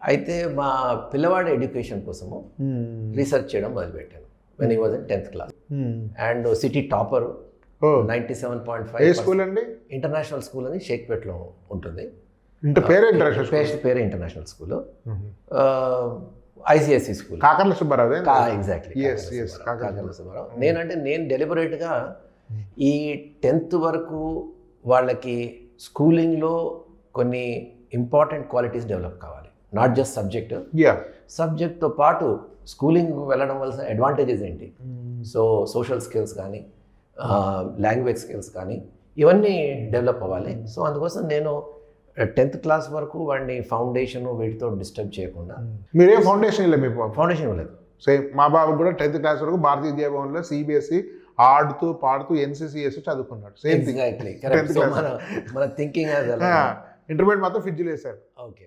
అయితే మా పిల్లవాడి ఎడ్యుకేషన్ కోసము రీసెర్చ్ చేయడం మొదలుపెట్టాను. When I was in tenth class and city topper ninety seven point five school అండి? ఇంటర్నేషనల్ స్కూల్ అని షేక్పేట్లో ఉంటుంది. పేరు ఇంటర్నేషనల్ పేరు international school ICSE school Kakarla Subbarao exactly yes, Kakarla నేనంటే నేను డెలిబరేట్గా ఈ టెన్త్ వరకు వాళ్ళకి స్కూలింగ్లో కొన్ని ఇంపార్టెంట్ క్వాలిటీస్ డెవలప్ కావాలి. నాట్ జస్ట్ సబ్జెక్ట్ సబ్జెక్ట్తో పాటు స్కూలింగ్ వెళ్ళడం వల్ల అడ్వాంటేజెస్ ఏంటి? సో సోషల్ స్కిల్స్ కానీ లాంగ్వేజ్ స్కిల్స్ కానీ ఇవన్నీ డెవలప్ అవ్వాలి. సో అందుకోసం నేను టెన్త్ క్లాస్ వరకు వాడిని ఫౌండేషన్ వీటితో డిస్టర్బ్ చేయకుండా మీరేం ఫౌండేషన్ మీ పాప ఫౌండేషన్ ఇవ్వలేదు. సేమ్ మా బాబు కూడా టెన్త్ క్లాస్ వరకు భారతీయ విద్యాభవన్లో సిబిఎస్ఈ E ఆడుతూ పాడుతూ ఎన్సీసీఎస్ చదువుకున్నాడు. సేమ్ థింగ్ మన థింకింగ్ ఇంటర్మీడియట్ మాత్రం ఫిడ్జిల్ వేశారు. ఓకే